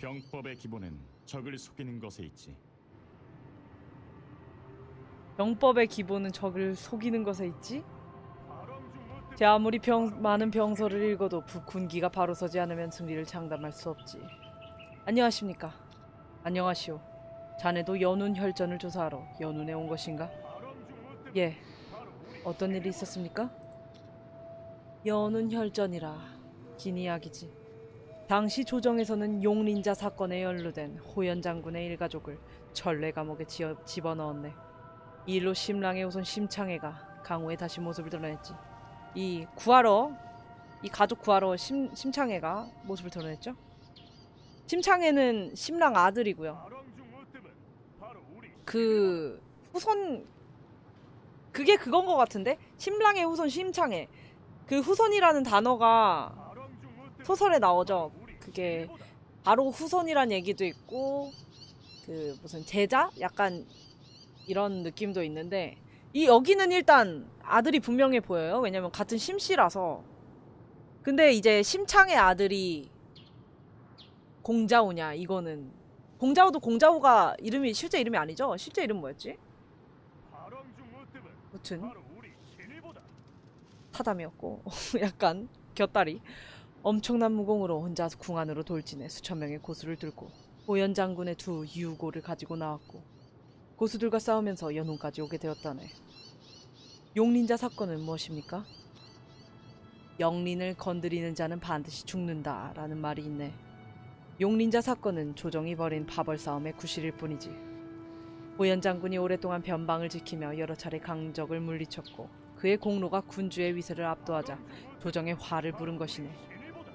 병법의 기본은 적을 속이는 것에 있지. 병법의 기본은 적을 속이는 것에 있지? 제 아무리 병, 많은 병서를 읽어도 북훈기가 바로 서지 않으면 승리를 장담할 수 없지. 안녕하십니까? 안녕하시오. 자네도 연운 혈전을 조사하러 연운에 온 것인가? 예. 어떤 일이 있었습니까? 연운 혈전이라 긴 이야기지. 당시 조정에서는 용린자 사건에 연루된 호연 장군의 일가족을 전래 감옥에 지어, 집어넣었네. 이 일로 심랑의 우선 심창애가 강호에 다시 모습을 드러냈지. 이 구하러 이 가족 구하러 심 심창애가 모습을 드러냈죠. 심창애는 심랑 아들이고요. 그 후손 그게 그건 것 같은데 심랑의 후손 심창애 그 후손이라는 단어가 소설에 나오죠. 그게 바로 후손이란 얘기도 있고 그 무슨 제자 약간 이런 느낌도 있는데 이 여기는 일단 아들이 분명해 보여요. 왜냐면 같은 심씨라서. 근데 이제 심창의 아들이 공자우냐 이거는 공자우도 공자우가 이름이 실제 이름이 아니죠? 실제 이름 뭐였지? 무튼 사담이었고 약간 곁다리 엄청난 무공으로 혼자 궁 안으로 돌진해 수천 명의 고수를 들고 오연 장군의 두 유고를 가지고 나왔고 고수들과 싸우면서 연운까지 오게 되었다네. 용린자 사건은 무엇입니까? 영린을 건드리는 자는 반드시 죽는다 라는 말이 있네. 용린자 사건은 조정이 벌인 파벌 싸움의 구실일 뿐이지. 오연 장군이 오랫동안 변방을 지키며 여러 차례 강적을 물리쳤고 그의 공로가 군주의 위세를 압도하자 조정의 화를 부른 것이네.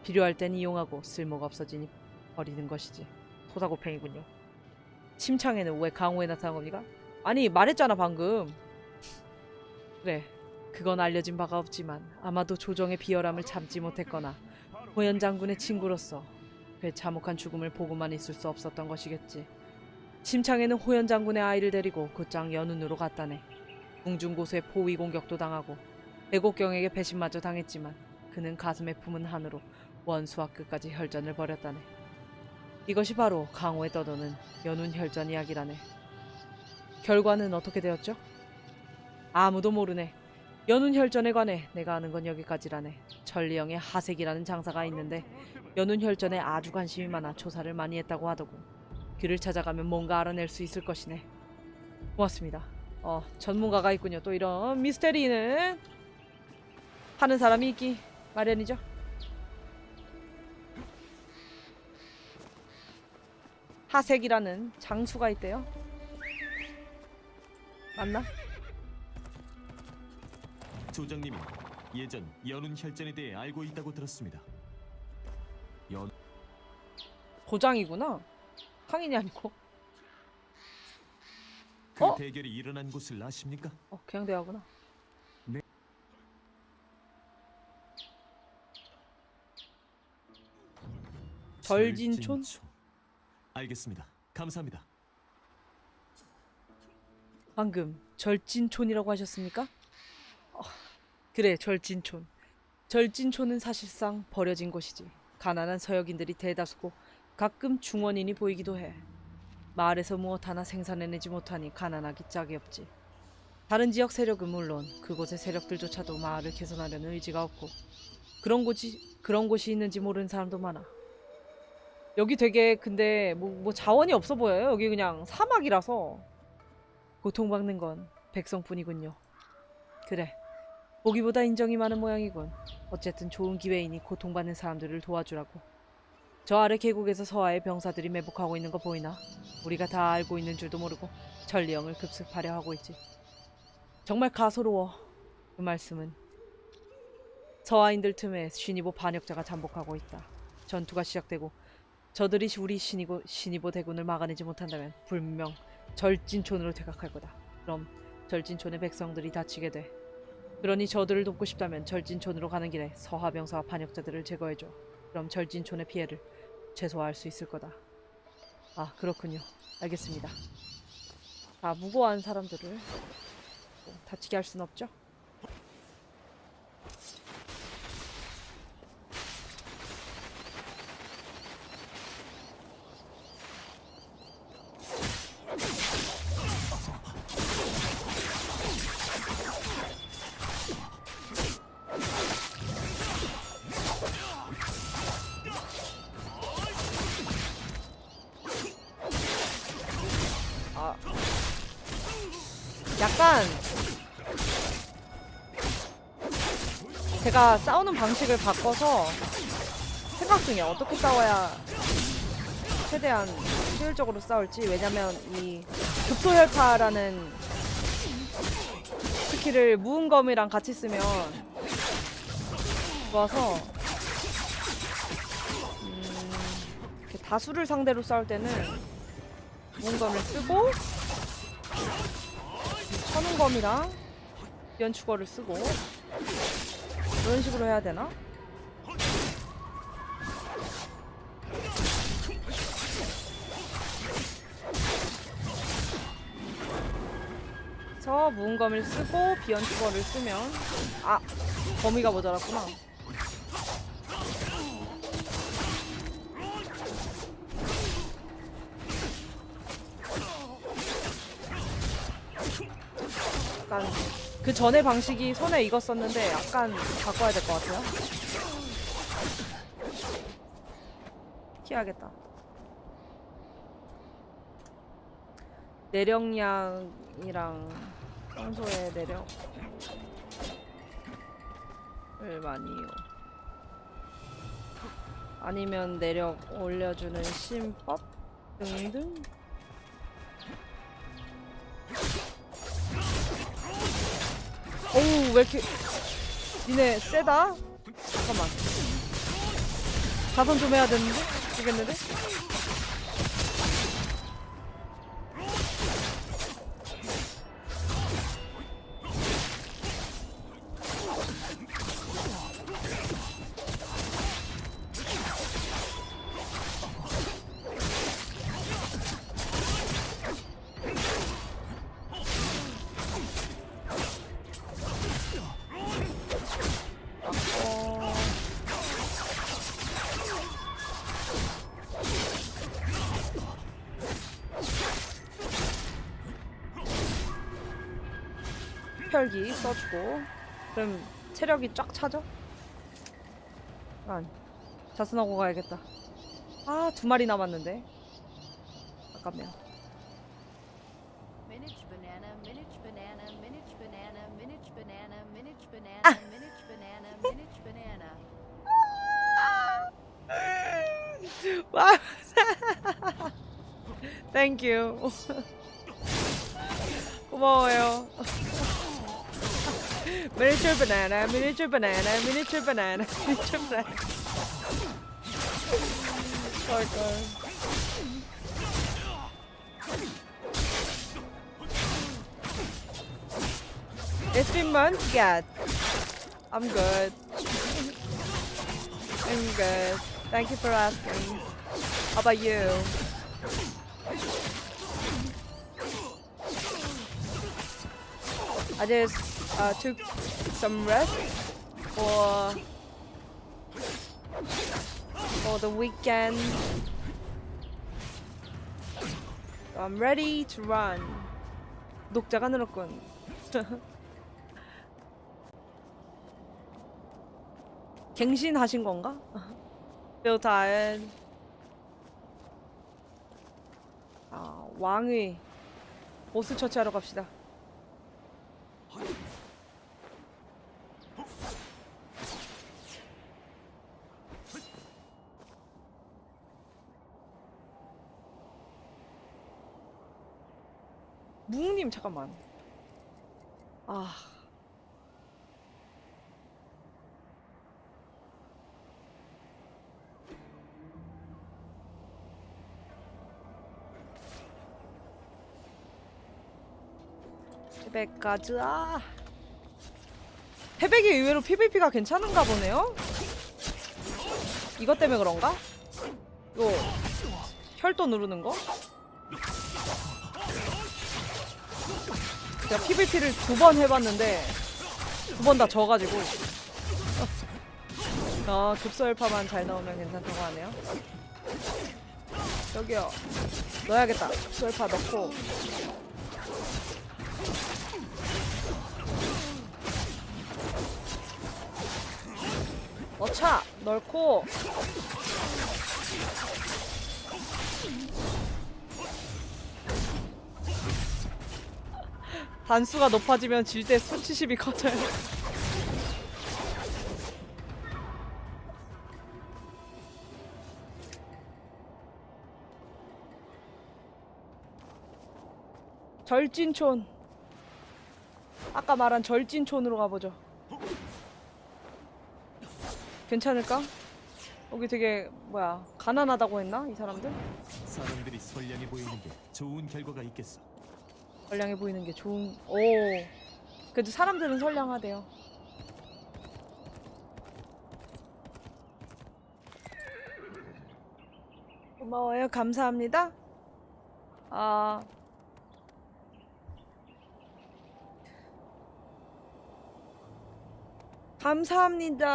필요할 땐 이용하고 쓸모가 없어지니 버리는 것이지. 소사고팽이군요. 심창에는 왜 강호에 나타난 겁니까? 아니 말했잖아 방금. 그래 그건 알려진 바가 없지만 아마도 조정의 비열함을 참지 못했거나 호연 장군의 친구로서 그의 참혹한 죽음을 보고만 있을 수 없었던 것이겠지. 심창에는 호연 장군의 아이를 데리고 곧장 연운으로 갔다네. 궁중고수의 포위 공격도 당하고 애곡경에게 배신마저 당했지만 그는 가슴에 품은 한으로 원수와 끝까지 혈전을 벌였다네. 이것이 바로 강호에 떠도는 연운 혈전 이야기라네. 결과는 어떻게 되었죠? 아무도 모르네. 연운 혈전에 관해 내가 아는 건 여기까지라네. 전리영의 하색이라는 장사가 있는데 연운 혈전에 아주 관심이 많아 조사를 많이 했다고 하더고 그를 찾아가면 뭔가 알아낼 수 있을 것이네. 고맙습니다. 어, 전문가가 있군요. 또 이런 미스테리는 하는 사람이 있기 마련이죠. 하색이라는 장수가 있대요. 맞나? 조장님이 예전 연운 혈전에 대해 알고 있다고 들었습니다. 연 고장이구나. 상인이 아니고. 그 어? 대결이 일어난 곳을 아십니까? 어, 그냥 대화구나. 네. 절진촌? 알겠습니다. 감사합니다. 방금 절진촌이라고 하셨습니까? 어, 그래, 절진촌. 절진촌은 사실상 버려진 곳이지. 가난한 서역인들이 대다수고 가끔 중원인이 보이기도 해. 마을에서 무엇 하나 생산해내지 못하니 가난하기 짝이 없지. 다른 지역 세력은 물론 그곳의 세력들조차도 마을을 개선하려는 의지가 없고 그런 곳이 그런 곳이 있는지 모르는 사람도 많아. 여기 되게 근데 뭐, 뭐 자원이 없어 보여요. 여기 그냥 사막이라서 고통받는 건 백성뿐이군요. 그래. 보기보다 인정이 많은 모양이군. 어쨌든 좋은 기회이니 고통받는 사람들을 도와주라고. 저 아래 계곡에서 서하의 병사들이 매복하고 있는 거 보이나? 우리가 다 알고 있는 줄도 모르고 전리형을 급습하려 하고 있지. 정말 가소로워. 그 말씀은 서하인들 틈에 신이보 반역자가 잠복하고 있다. 전투가 시작되고 저들이 우리 신이고 신이보 대군을 막아내지 못한다면 분명 절진촌으로 퇴각할 거다. 그럼 절진촌의 백성들이 다치게 돼. 그러니 저들을 돕고 싶다면 절진촌으로 가는 길에 서하병사와 반역자들을 제거해줘. 그럼 절진촌의 피해를 최소화할 수 있을 거다. 아 그렇군요. 알겠습니다. 아 무고한 사람들을 뭐 다치게 할 순 없죠. 약간 제가 싸우는 방식을 바꿔서 생각 중이야. 어떻게 싸워야 최대한 효율적으로 싸울지. 왜냐면 이 급소혈파라는 스킬을 무은검이랑 같이 쓰면 좋아서 음, 다수를 상대로 싸울 때는 무은검을 쓰고 천운검이랑 연축어를 쓰고 이런 식으로 해야 되나? 그래서 무은검을 쓰고 비연축어를 쓰면 아 범위가 모자랐구나 그 전에 방식이 손에 익었었는데 약간 바꿔야 될 것 같아요 피해야겠다 내력량이랑 평소에 내력을 많이요. 아니면 내력 올려주는 심법 등등. 왜 이렇게 니네 세다? 잠깐만. 자선 좀 해야 되는데? 되겠는데? 혈기 써주고 그럼 체력이 쫙 차죠? 아, 자순하고 가야겠다 아 두 마리 남았는데 아깝네요 Ah. 와 땡큐 고마워요 miniature banana miniature banana miniature banana miniature banana 걸 It's been months, yeah. I'm good. I'm good. Thank you for asking. How about you? I just uh, took some rest for for the weekend. I'm ready to run. 독자가 늘었군. 갱신하신 건가? Still tired. 아, 왕의 보스 처치하러 갑시다. 무웅님 잠깐만. 아. 패백까지 아. 패백이 의외로 PVP가 괜찮은가 보네요. 이것 때문에 그런가? 이거 혈도 누르는 거? 제가 PVP를 두 번 해봤는데 두 번 다 져가지고. 아 급소혈파만 잘 나오면 괜찮다고 하네요. 저기요. 넣어야겠다. 급소혈파 넣고. 넣자 넣고 단수가 높아지면 질 때 수치심이 커져요. 절진촌. 아까 말한 절진촌으로 가보죠. 괜찮을까? 여기 되게 뭐야 가난하다고 했나 이 사람들? 사람들이 선량해 보이는 게 좋은 결과가 있겠어. 선량해 보이는 게 좋은. 오. 그래도 사람들은 선량하대요. 고마워요. 감사합니다. 아. 감사합니다.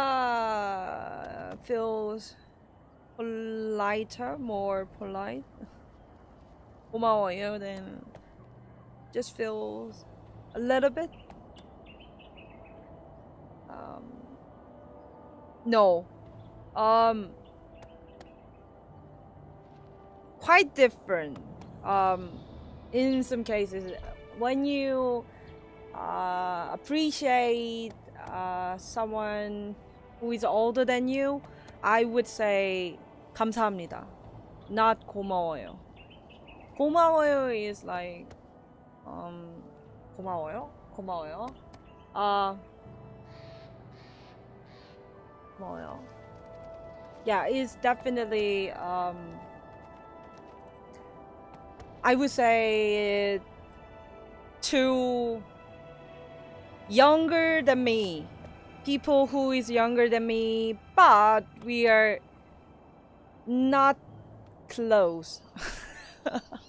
Feels politer, more polite. 고마워요. Then just feels a little bit. Um, no. Um, quite different. Um, in some cases, when you uh, appreciate uh, someone who is older than you, I would say 감사합니다. Not 고마워요. 고마워요 is like um 고마워요? 고마워요. 아 고마워요. Yeah, it's definitely um I would say to younger than me. People who is younger than me, but we are not close.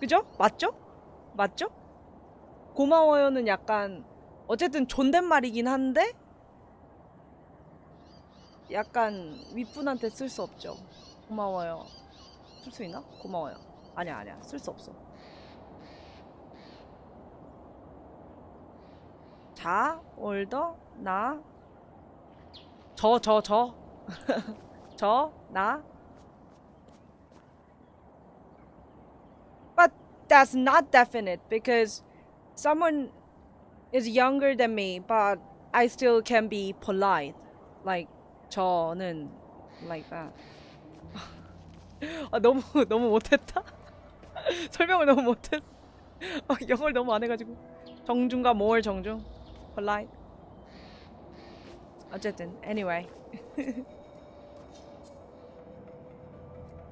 그죠? 맞죠? 맞죠? 고마워요는 약간 어쨌든 존댓말이긴 한데 약간 윗분한테 쓸 수 없죠. 고마워요. 쓸 수 있나? 고마워요. 아니야 아니야 쓸 수 없어. 자, 올더, 나, 저, 저, 저, 저, 나. But that's not definite because someone is younger than me, but I still can be polite. Like 저는 like that. 아 너무 너무 못했다. 설명을 너무 못했. 아, 영어를 너무 안 해가지고 정중과 more 정중, polite. 어쨌든 anyway.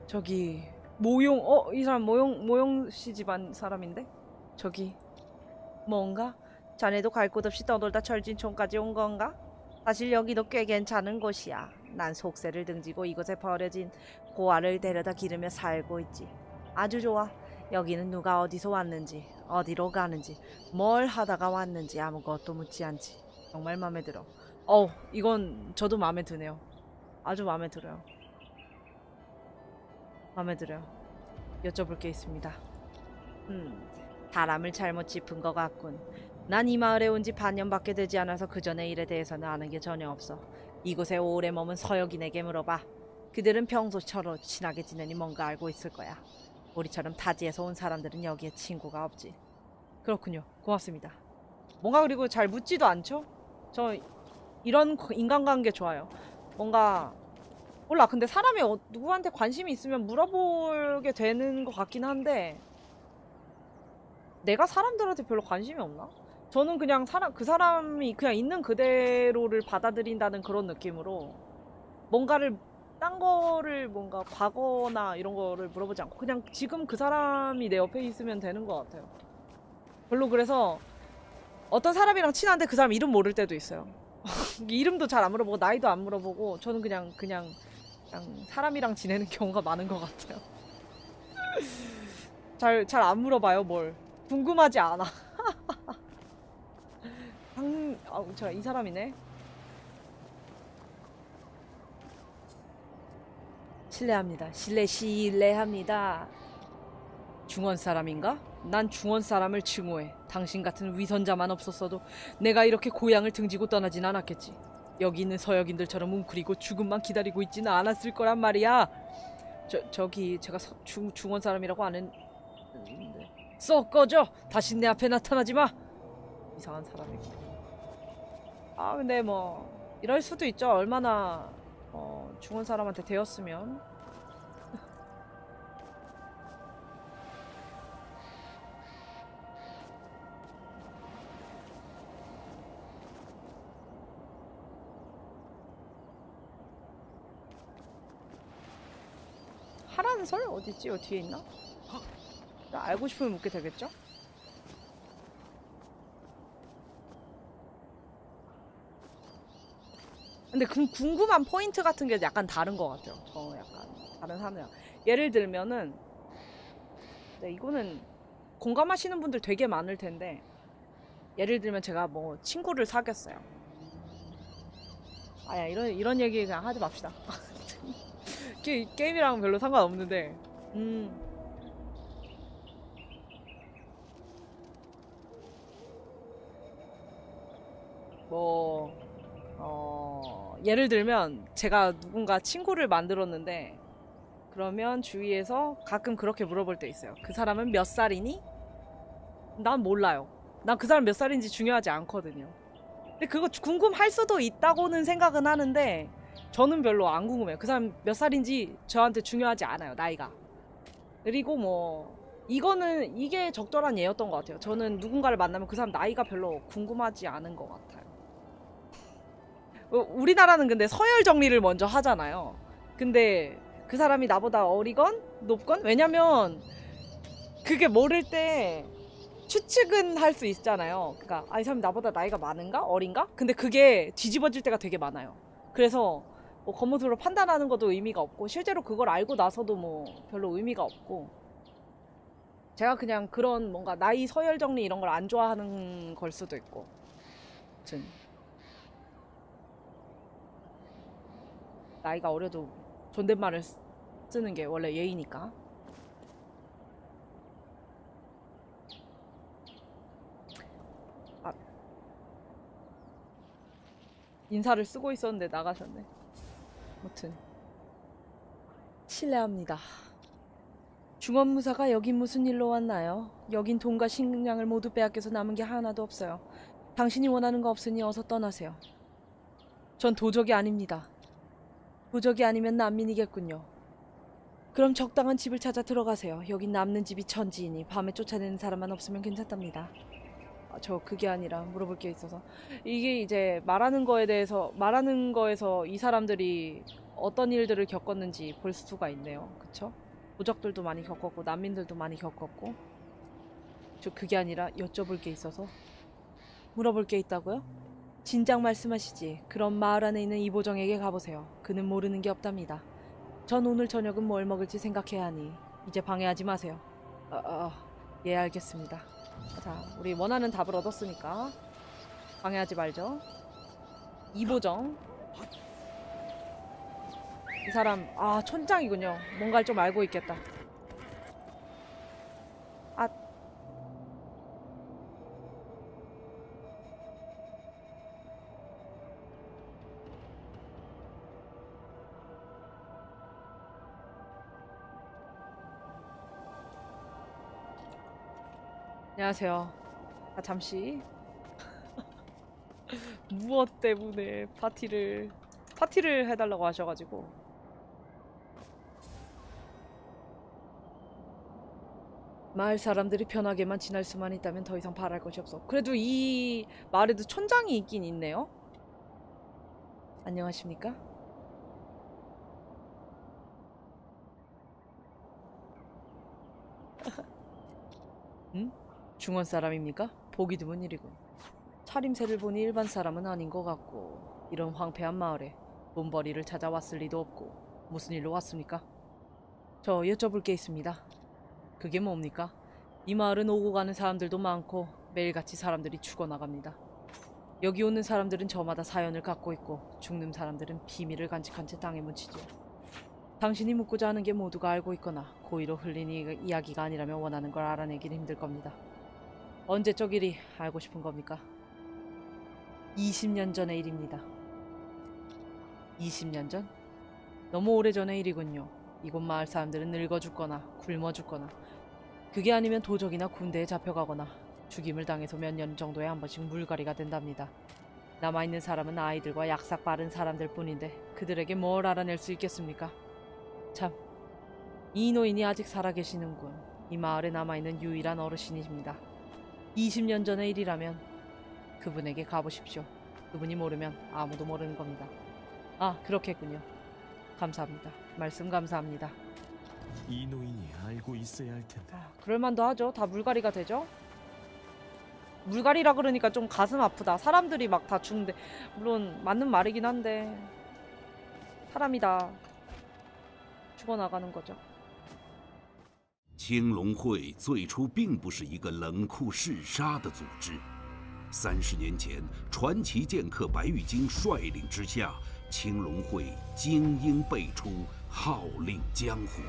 저기 모용 어 이 사람 모용 모용 씨 집안 사람인데 저기 뭔가 자네도 갈 곳 없이 떠돌다 철진촌까지 온 건가? 사실 여기도 꽤 괜찮은 곳이야. 난 속세를 등지고 이곳에 버려진 고아를 데려다 기르며 살고 있지. 아주 좋아. 여기는 누가 어디서 왔는지, 어디로 가는지, 뭘 하다가 왔는지 아무것도 묻지 않지. 정말 마음에 들어. 어, 이건 저도 마음에 드네요. 아주 마음에 들어요. 마음에 들어요. 여쭤볼 게 있습니다. 음, 사람을 잘못 짚은 것 같군. 난 이 마을에 온 지 반년밖에 되지 않아서 그 전의 일에 대해서는 아는 게 전혀 없어. 이곳에 오래 머문 서역인에게 물어봐. 그들은 평소처럼 친하게 지내니 뭔가 알고 있을 거야. 우리처럼 타지에서 온 사람들은 여기에 친구가 없지. 그렇군요. 고맙습니다. 뭔가 그리고 잘 묻지도 않죠? 저 이런 거- 인간관계 좋아요. 뭔가 몰라. 근데 사람이 어- 누구한테 관심이 있으면 물어보게 되는 것 같긴 한데 내가 사람들한테 별로 관심이 없나? 저는 그냥 사람 그 사람이 그냥 있는 그대로를 받아들인다는 그런 느낌으로 뭔가를 딴 거를 뭔가 과거나 이런 거를 물어보지 않고 그냥 지금 그 사람이 내 옆에 있으면 되는 것 같아요. 별로 그래서 어떤 사람이랑 친한데 그 사람 이름 모를 때도 있어요. 이름도 잘 안 물어보고 나이도 안 물어보고 저는 그냥 그냥 그냥 사람이랑 지내는 경우가 많은 것 같아요. 잘 잘 안 물어봐요 뭘 궁금하지 않아. 방, 아, 제가 이 사람이네. 실례합니다. 실례 실례합니다. 중원 사람인가? 난 중원 사람을 증오해. 당신 같은 위선자만 없었어도 내가 이렇게 고향을 등지고 떠나진 않았겠지. 여기 있는 서역인들처럼 웅크리고 죽음만 기다리고 있지는 않았을 거란 말이야. 저 저기 제가 서, 중 중원 사람이라고 아는 쏙 꺼져. 다시 내 앞에 나타나지 마. 이상한 사람이고. 아 근데 뭐 이럴 수도 있죠. 얼마나 어, 죽은 사람한테 되었으면. 설 어딨지? 어 뒤에 있나? 나 알고 싶으면 묻게 되겠죠? 근데 그 궁금한 포인트 같은 게 약간 다른 것 같아요. 저 약간 다른 하네요. 예를 들면은 네, 이거는 공감하시는 분들 되게 많을 텐데 예를 들면 제가 뭐 친구를 사귀었어요. 아야 이런 이런 얘기 그냥 하지 맙시다. 게, 게임이랑 별로 상관없는데 음 뭐, 어, 예를 들면 제가 누군가 친구를 만들었는데 그러면 주위에서 가끔 그렇게 물어볼 때 있어요. 그 사람은 몇 살이니? 난 몰라요. 난 그 사람 몇 살인지 중요하지 않거든요. 근데 그거 궁금할 수도 있다고는 생각은 하는데 저는 별로 안 궁금해요. 그 사람 몇 살인지 저한테 중요하지 않아요. 나이가. 그리고 뭐 이거는 이게 적절한 예였던 것 같아요. 저는 누군가를 만나면 그 사람 나이가 별로 궁금하지 않은 것 같아요. 어, 우리나라는 근데 서열 정리를 먼저 하잖아요. 근데 그 사람이 나보다 어리건 높건 왜냐면 그게 모를 때 추측은 할 수 있잖아요. 그러니까 아, 이 사람이 나보다 나이가 많은가 어린가? 근데 그게 뒤집어질 때가 되게 많아요. 그래서 뭐 겉모습으로 판단하는 것도 의미가 없고 실제로 그걸 알고 나서도 뭐 별로 의미가 없고 제가 그냥 그런 뭔가 나이 서열 정리 이런 걸 안 좋아하는 걸 수도 있고. 아무튼 나이가 어려도 존댓말을 쓰- 쓰는 게 원래 예의니까. 아. 인사를 쓰고 있었는데 나가셨네 아무튼 실례합니다 중원무사가 여긴 무슨 일로 왔나요? 여긴 돈과 식량을 모두 빼앗겨서 남은 게 하나도 없어요. 당신이 원하는 거 없으니 어서 떠나세요. 전 도적이 아닙니다. 도적이 아니면 난민이겠군요. 그럼 적당한 집을 찾아 들어가세요. 여긴 남는 집이 천지이니 밤에 쫓아내는 사람만 없으면 괜찮답니다. 아, 저 그게 아니라 물어볼 게 있어서. 이게 이제 말하는 거에 대해서 말하는 거에서 이 사람들이 어떤 일들을 겪었는지 볼 수가 있네요. 그쵸? 도적들도 많이 겪었고 난민들도 많이 겪었고. 저 그게 아니라 여쭤볼 게 있어서 물어볼 게 있다고요? 진작 말씀하시지. 그럼 마을 안에 있는 이보정에게 가보세요. 그는 모르는 게 없답니다. 전 오늘 저녁은 뭘 먹을지 생각해야 하니 이제 방해하지 마세요. 어, 어, 예 알겠습니다 자 우리 원하는 답을 얻었으니까 방해하지 말죠 이보정 이 사람 아 촌장이군요. 뭔가를 좀 알고 있겠다. 안녕하세요. 아 잠시 무엇 때문에 파티를 파티를 해달라고 하셔가지고 마을 사람들이 편하게만 지낼 수만 있다면 더 이상 바랄 것이 없어. 그래도 이 마을에도 촌장이 있긴 있네요. 안녕하십니까? 응? 중원 사람입니까? 보기 드문 일이군. 차림새를 보니 일반 사람은 아닌 것 같고 이런 황폐한 마을에 돈벌이를 찾아왔을 리도 없고 무슨 일로 왔습니까? 저 여쭤볼 게 있습니다. 그게 뭡니까? 이 마을은 오고 가는 사람들도 많고 매일같이 사람들이 죽어나갑니다. 여기 오는 사람들은 저마다 사연을 갖고 있고 죽는 사람들은 비밀을 간직한 채 땅에 묻히죠. 당신이 묻고자 하는 게 모두가 알고 있거나 고의로 흘린 이, 이야기가 아니라면 원하는 걸 알아내긴 힘들 겁니다. 언제 적 일이 알고 싶은 겁니까? 20년 전의 일입니다. 20년 전? 너무 오래전의 일이군요. 이곳 마을 사람들은 늙어 죽거나 굶어 죽거나 그게 아니면 도적이나 군대에 잡혀가거나 죽임을 당해서 몇 년 정도에 한 번씩 물갈이가 된답니다. 남아있는 사람은 아이들과 약삭 빠른 사람들 뿐인데 그들에게 뭘 알아낼 수 있겠습니까? 참, 이 노인이 아직 살아계시는군. 이 마을에 남아있는 유일한 어르신이십니다. 20년 전의 일이라면 그분에게 가보십시오. 그분이 모르면 아무도 모르는 겁니다. 아, 그렇겠군요. 감사합니다. 말씀 감사합니다. 이 노인이 알고 있어야 할 텐데. 아, 그럴만도 하죠. 다 물갈이가 되죠. 물갈이라 그러니까 좀 가슴 아프다. 사람들이 막 다 죽는데 물론 맞는 말이긴 한데 사람이다 죽어나가는 거죠. 青龙会最初并不是一个冷酷嗜杀的组织。三十年前，传奇剑客白玉京率领之下，青龙会精英辈出，号令江湖。